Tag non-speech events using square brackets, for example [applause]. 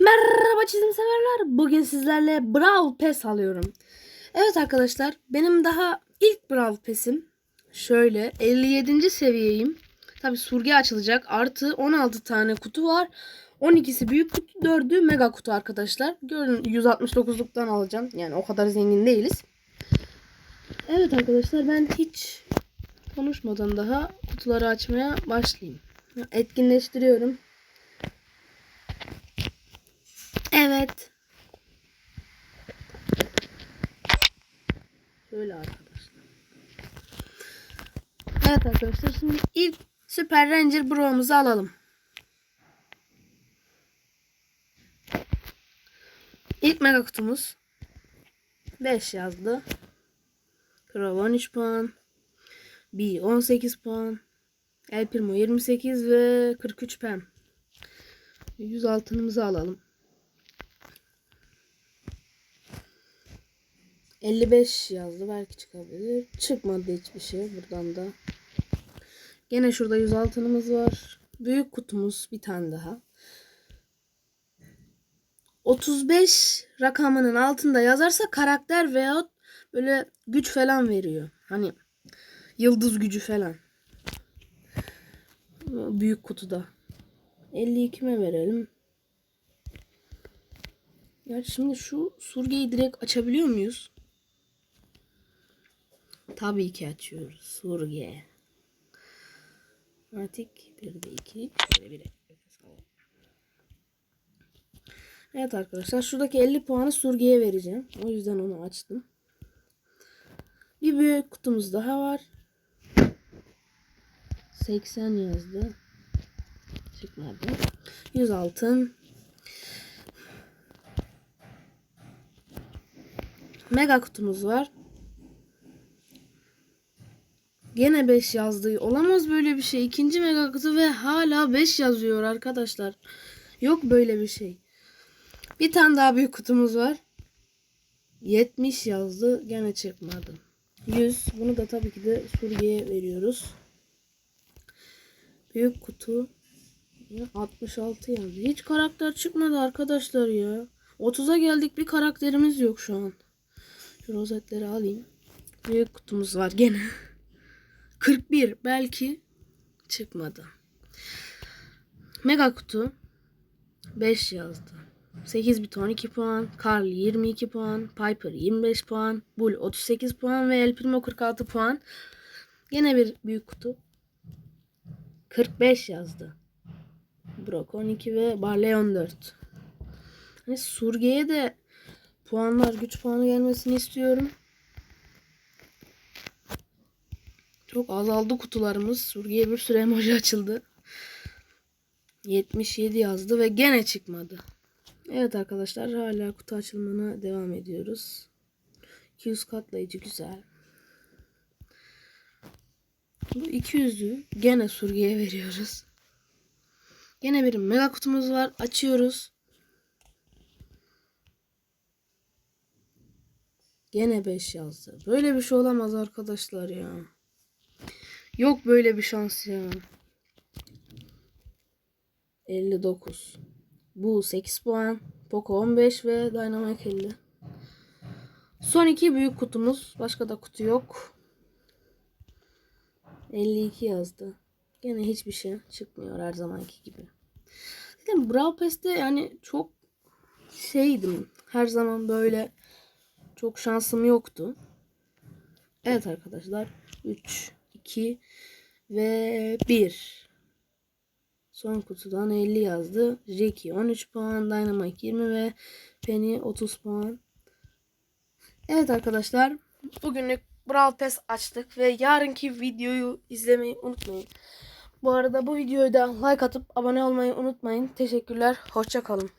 Merhaba çizim severler. Bugün sizlerle Brawl Pass alıyorum. Evet arkadaşlar benim daha ilk Brawl Pass'im. Şöyle 57. seviyeyim. Tabi surge açılacak. Artı 16 tane kutu var. 12'si büyük kutu 4'ü mega kutu arkadaşlar. Görün 169'luktan alacağım. Yani o kadar zengin değiliz. Evet arkadaşlar ben hiç konuşmadan daha kutuları açmaya başlayayım. Etkinleştiriyorum. Evet. Şöyle arkadaşlar. Evet arkadaşlar şimdi ilk Süper Ranger Bro'muzu alalım. İlk mega kutumuz 5 yazdı. Crow 13 puan. B 18 puan. El Primo 28 ve 43 pem. 100 altınımızı alalım. 55 yazdı. Belki çıkabilir. Çıkmadı hiçbir şey buradan da. Gene şurada 100 altınımız var. Büyük kutumuz bir tane daha. 35 rakamının altında yazarsa karakter veyahut böyle güç falan veriyor. Hani yıldız gücü falan. Büyük kutuda. 52'me verelim. Ya şimdi şu surgeyi direkt açabiliyor muyuz? Tabii ki açıyoruz. Surge. Artık bir de iki. Şöyle bir Evet arkadaşlar şuradaki 50 puanı Surge'ye vereceğim. O yüzden onu açtım. Bir büyük kutumuz daha var. 80 yazdı. Çıkmadı. 100 altın. Mega kutumuz var. Gene 5 yazdı. Olamaz böyle bir şey. İkinci mega kutu ve hala 5 yazıyor arkadaşlar. Yok böyle bir şey. Bir tane daha büyük kutumuz var. 70 yazdı. Gene çıkmadı. 100. Bunu da tabii ki de Surge'ye veriyoruz. Büyük kutu. 66 yazdı. Hiç karakter çıkmadı arkadaşlar ya. 30'a geldik bir karakterimiz yok şu an. Şu rozetleri alayım. Büyük kutumuz var gene. [laughs] 41 belki çıkmadı. Mega kutu 5 yazdı. 8 bit 12 puan, Carl 22 puan, Piper 25 puan, Bull 38 puan ve El Primo 46 puan. Yine bir büyük kutu. 45 yazdı. Brock 12 ve Barley 14. Hani Surge'ye de puanlar, güç puanı gelmesini istiyorum. Çok azaldı kutularımız. Surge'ye bir sürü emoji açıldı. 77 yazdı ve gene çıkmadı. Evet arkadaşlar hala kutu açılımına devam ediyoruz. 200 katlayıcı güzel. Bu 200'ü gene Surge'ye veriyoruz. Gene bir mega kutumuz var. Açıyoruz. Gene 5 yazdı. Böyle bir şey olamaz arkadaşlar ya. Yok böyle bir şans ya. 59. Bu 8 puan. Poco 15 ve Dynamite 50. Son iki büyük kutumuz. Başka da kutu yok. 52 yazdı. Gene hiçbir şey çıkmıyor her zamanki gibi. Zaten Brawl Pass'te yani çok şeydim. Her zaman böyle çok şansım yoktu. Evet arkadaşlar. 3, 2 ve 1. Son kutudan 50 yazdı. Jackie 13 puan, Dynamite 20 ve Penny 30 puan. Evet arkadaşlar. Bugünlük Brawl Pass açtık ve yarınki videoyu izlemeyi unutmayın. Bu arada bu videoyu da like atıp abone olmayı unutmayın. Teşekkürler. Hoşçakalın.